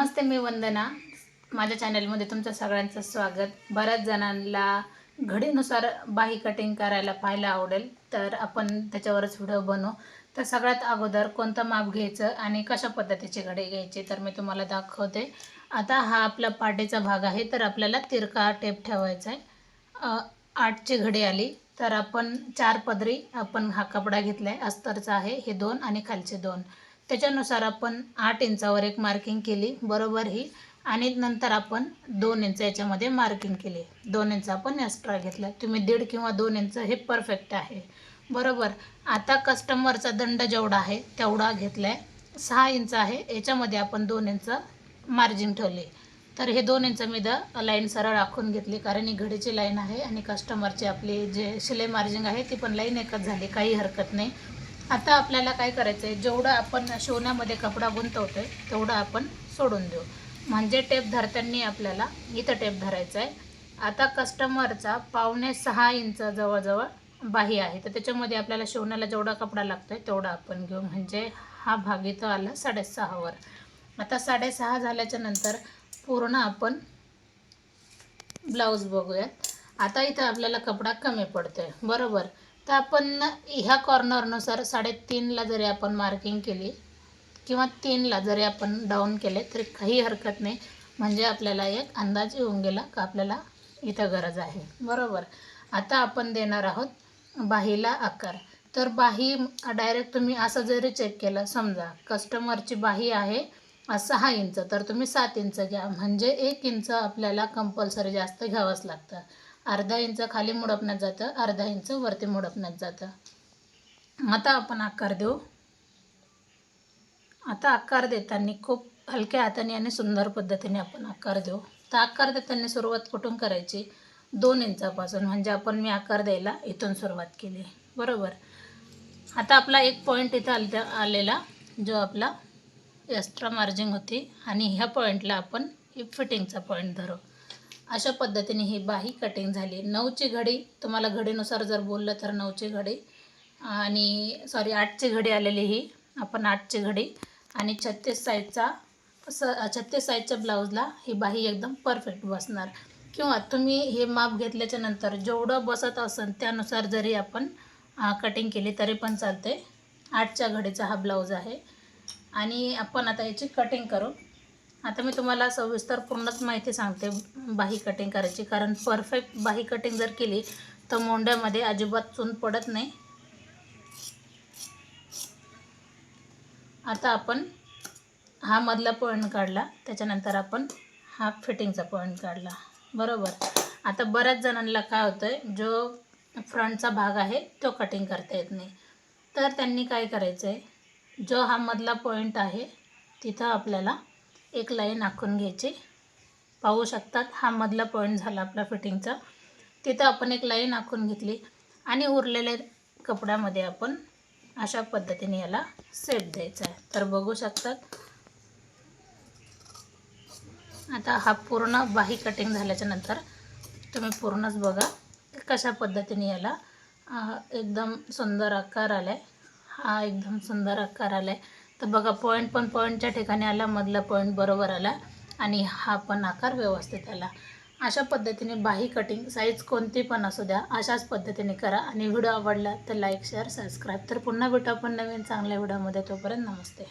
नमस्ते मी वंदना. माझ्या चॅनलमध्ये तुमचं सगळ्यांचं स्वागत. बऱ्याच जणांना घडीनुसार बाही कटिंग करायला पाहायला आवडेल तर आपण त्याच्यावरच व्हिडिओ बनवू. तर सगळ्यात अगोदर कोणतं माप घ्यायचं आणि कशा पद्धतीचे घडी घ्यायचे तर मी तुम्हाला दाखवते. आता हा आपला पाटेचा भाग आहे तर आपल्याला तिरका टेप ठेवायचा आहे आठची घडी आली तर आपण चार पदरी आपण हा कपडा घेतला आहे अस्तरचा आहे हे दोन आणि खालचे दोन. त्याच्यानुसार आपण आठ इंचावर एक मार्किंग केली बरोबर ही. आणि नंतर आपण दोन इंच याच्यामध्ये मार्किंग केली. दोन इंच आपण एक्स्ट्रा घेतला तुम्ही दीड किंवा दोन इंच हे परफेक्ट आहे. बरोबर. आता कस्टमरचा दंड जेवढा आहे तेवढा घेतला आहे सहा इंच आहे. याच्यामध्ये आपण दोन इंच मार्जिन ठेवली. तर हे दोन इंच मी द लाईन सरळ आखून घेतली कारण ही घडीची लाईन आहे आणि कस्टमरची आपली जे शिलाई मार्जिंग आहे ती पण लाईन एकच झाली. काही हरकत नाही. आता आपल्याला काय करायचं आहे जेवढं आपण शिवण्यामध्ये कपडा गुंतवतोय तेवढं आपण सोडून देऊ. म्हणजे टेप धरताना आपल्याला इथं टेप धरायचा आहे आता कस्टमरचा पावणे सहा इंच जवळजवळ बाही आहे. तर त्याच्यामध्ये आपल्याला शिवण्याला जेवढा कपडा लागतो आहे तेवढा आपण घेऊ. म्हणजे हा भाग इथं आला साडेसहावर आता साडेसहा झाल्याच्यानंतर पूर्ण आपण ब्लाऊज बघूयात. आता इथं आपल्याला कपडा कमी पडतोय. बरोबर? तर आपण ह्या कॉर्नरनुसार साडेतीनला जरी आपण मार्किंग केली किंवा तीनला जरी आपण डाऊन केले तरी काही हरकत नाही. म्हणजे आपल्याला एक अंदाज येऊन गेला का आपल्याला इथं गरज आहे. बरोबर. आता आपण देणार आहोत बाहीला आकार. तर बाही डायरेक्ट तुम्ही असं जरी चेक केलं समजा कस्टमरची बाही आहे सहा इंच तर तुम्ही सात इंच घ्या. म्हणजे एक इंच आपल्याला कंपल्सरी जास्त घ्यावंच लागतं. अर्धा इंच खाली मुडपण्यात जातं अर्धा इंच वरती मुडपण्यात जातं. आता आपण आकार देऊ. आता आकार देताना खूप हलक्या हाताने आणि सुंदर पद्धतीने आपण आकार देऊ. तर आकार देताना सुरुवात कुठून करायची? दोन इंचापासून. म्हणजे आपण मी आकार द्यायला इथून सुरुवात केली. बरोबर? आता आपला एक पॉईंट इथं आल आलेला जो आपला एक्स्ट्रा मार्जिंग होती. आणि ह्या पॉईंटला आपण फिटिंगचा पॉईंट धरू. अशा पद्धतीने ही बाही कटिंग झाली. नऊची घडी तुम्हाला घडीनुसार जर बोललं तर नऊची घडी. आणि सॉरी आठची घडी आलेली ही. आपण आठची घडी. आणि छत्तीस साईजचा स छत्तीस साईजच्या ब्लाऊजला ही बाही एकदम परफेक्ट बसणार. किंवा तुम्ही हे माप घेतल्याच्या नंतर जेवढं बसत असेल त्यानुसार जरी आपण कटिंग केली तरी पण चालते आठच्या घडीचा हा ब्लाऊज आहे. आणि आपण आता याची कटिंग करू. आता मी तुम्हाला सविस्तर पूर्णच माहिती सांगते बाही कटिंग करायची. कारण परफेक्ट बाही कटिंग जर केली तर मोंड्यामध्ये अजिबात चून पडत नाही. आता आपण हा मधला पॉईंट काढला त्याच्यानंतर आपण हा फिटिंगचा पॉईंट काढला. बरोबर? आता बऱ्याच जणांना काय होतं आहे जो फ्रंटचा भाग आहे तो कटिंग करता येत नाही. तर त्यांनी काय करायचं आहे जो हा मधला पॉईंट आहे तिथं आपल्याला एक लाईन आखून घ्यायची. पाहू शकतात हा मधला पॉईंट झाला आपला फिटिंगचा. तिथं आपण एक लाईन आखून घेतली आणि उरलेल्या कपड्यामध्ये आपण अशा पद्धतीने याला सेट द्यायचा आहे. तर बघू शकतात. आता हा पूर्ण बाही कटिंग झाल्याच्यानंतर तुम्ही पूर्णच बघा कशा पद्धतीने याला एकदम सुंदर आकार आला आहे हा एकदम सुंदर आकार आला आहे तर बघा पॉईंट पण पॉईंटच्या ठिकाणी आला मधला पॉईंट बरोबर आला आणि हा पण आकार व्यवस्थित आला. अशा पद्धतीने बाही कटिंग साईज कोणती पण असू द्या अशाच पद्धतीने करा. आणि व्हिडिओ आवडला तर लाईक शेअर सबस्क्राईब तर पुन्हा भेटू आपण नवीन चांगल्या व्हिडिओमध्ये. तोपर्यंत नमस्ते.